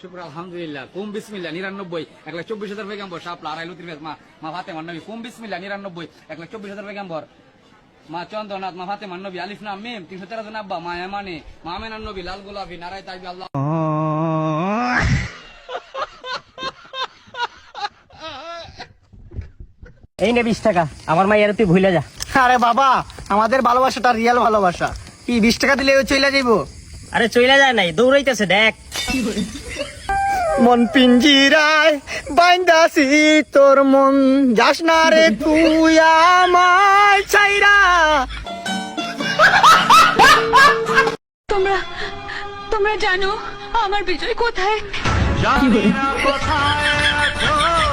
শুক্র আলহামদুলিল্লাহ। কুম বিসমিল্লা নিরানব্বই এক লাখ চব্বিশ হাজার পেগাম্বর। শাপলা আড়াই লুতির মা মা ফাতে মান্নবী কুম বিসমিল্লা নিরানব্বই এক লাখ চব্বিশ হাজার পেগাম্বর। মা চন্দ্রনাথ মা ফাতে মান্নবী আলিফ নাম মিম তিনশো তেরো জন আব্বা মা এমানে মা আমেনান নবী লাল গোলাপি নারায় তাইবি আল্লাহ। এই নে বিশ টাকা আমার মাইয়ার তুই ভুলে যা। আরে বাবা আমাদের ভালোবাসাটা রিয়েল ভালোবাসা। কি বিশ টাকা দিলে চইলা চলে যাইবো? আরে চইলা যায় নাই দৌড়াইতেছে দেখ। মন পিঞ্জিরায় বাইন্দাসি তোর মন যাস না রে তুই আমায় চাইরা তোমরা তোমরা জানো আমার বিজয় কোথায়? জানি না sabe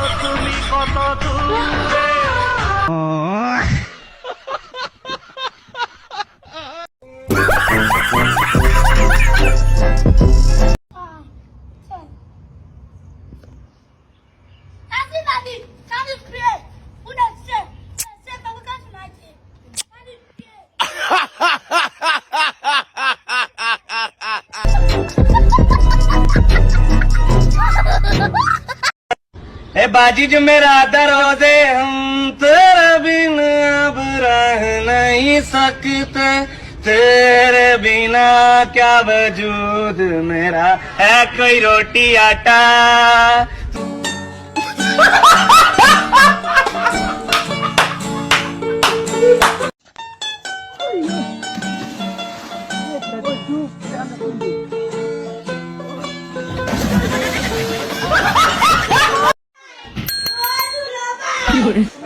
बाजी जो मेरा दरोजे हम तेरे बिन अब रह नहीं सकते। तेरे बिना क्या वजूद मेरा? है कोई रोटी आटा? 이거를.